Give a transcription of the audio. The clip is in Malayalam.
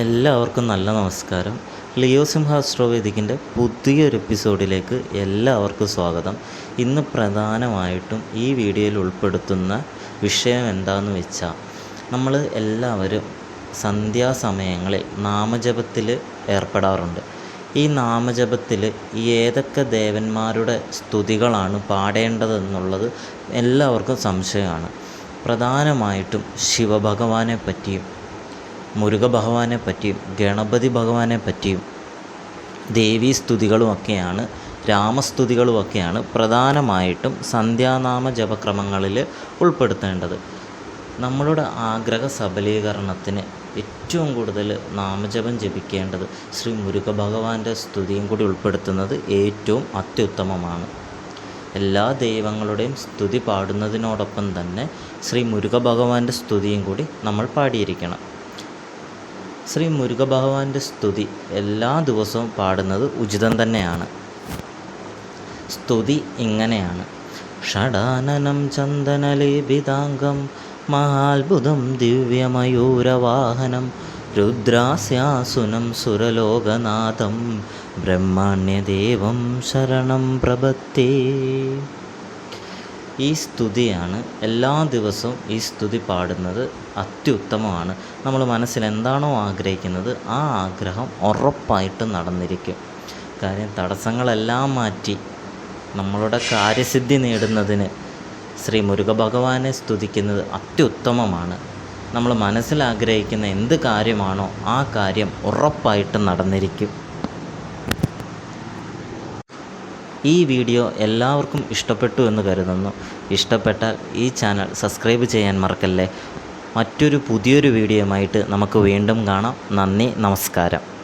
എല്ലാവർക്കും നല്ല നമസ്കാരം. ലിയോ സിംഹ അസ്ട്രോവേദിക്കിന്റെ പുതിയൊരു എപ്പിസോഡിലേക്ക് എല്ലാവർക്കും സ്വാഗതം. ഇന്ന് പ്രധാനമായിട്ടും ഈ വീഡിയോയിൽ ഉൾപ്പെടുത്തുന്ന വിഷയം എന്താണെന്ന് വെച്ചാൽ നമ്മൾ എല്ലാവരും സന്ധ്യാസമയങ്ങളിൽ നാമജപത്തിൽ ഏർപ്പെടാറുണ്ട്. ഈ നാമജപത്തിൽ ഏതൊക്കെ ദേവന്മാരുടെ സ്തുതികളാണ് പാടേണ്ടതെന്നുള്ളത് എല്ലാവർക്കും സംശയമാണ്. പ്രധാനമായിട്ടും ശിവഭഗവാനെ പറ്റിയും മുരുക ഭഗവാനെ പറ്റിയും ഗണപതി ഭഗവാനെ പറ്റിയും ദേവീ സ്തുതികളുമൊക്കെയാണ് രാമസ്തുതികളുമൊക്കെയാണ് പ്രധാനമായിട്ടും സന്ധ്യാനാമ ജപക്രമങ്ങളിൽ ഉൾപ്പെടുത്തേണ്ടത്. നമ്മളുടെ ആഗ്രഹ സബലീകരണത്തിന് ഏറ്റവും കൂടുതൽ നാമജപം ജപിക്കേണ്ടത് ശ്രീ മുരുക ഭഗവാന്റെ സ്തുതിയും കൂടി ഉൾപ്പെടുത്തുന്നത് ഏറ്റവും അത്യുത്തമമാണ്. എല്ലാ ദൈവങ്ങളുടെയും സ്തുതി പാടുന്നതിനോടൊപ്പം തന്നെ ശ്രീ മുരുക ഭഗവാന്റെ സ്തുതിയും കൂടി നമ്മൾ പാടിയിരിക്കണം. ശ്രീ മുരുകഭഗവാന്റെ സ്തുതി എല്ലാ ദിവസവും പാടുന്നത് ഉചിതം തന്നെയാണ്. സ്തുതി ഇങ്ങനെയാണ്. ഷടാനനം ചന്ദനലേപിതാംഗം മഹാത്ഭുതം ദിവ്യമയൂരവാഹനം രുദ്രാസ്യാസുനം സുരലോകനാഥം ബ്രഹ്മാണ്യദേവം ശരണം പ്രപത്തേ ഈ സ്തുതിയാണ് എല്ലാ ദിവസവും ഈ സ്തുതി പാടുന്നത് അത്യുത്തമമാണ്. നമ്മൾ മനസ്സിൽ എന്താണോ ആഗ്രഹിക്കുന്നത് ആ ആഗ്രഹം ഉറപ്പായിട്ട് നടന്നിരിക്കും. കാര്യം തടസ്സങ്ങളെല്ലാം മാറ്റി നമ്മളുടെ കാര്യസിദ്ധി നേടുന്നതിന് ശ്രീ മുരുക ഭഗവാനെ സ്തുതിക്കുന്നത് അത്യുത്തമമാണ്. നമ്മൾ മനസ്സിൽ ആഗ്രഹിക്കുന്ന എന്ത് കാര്യമാണോ ആ കാര്യം ഉറപ്പായിട്ട് നടന്നിരിക്കും. ഈ വീഡിയോ എല്ലാവർക്കും ഇഷ്ടപ്പെട്ടു എന്ന് കരുതുന്നു. ഇഷ്ടപ്പെട്ടാൽ ഈ ചാനൽ സബ്സ്ക്രൈബ് ചെയ്യാൻ മറക്കല്ലേ. മറ്റൊരു പുതിയൊരു വീഡിയോയുമായിട്ട് നമുക്ക് വീണ്ടും കാണാം. നന്ദി നമസ്കാരം.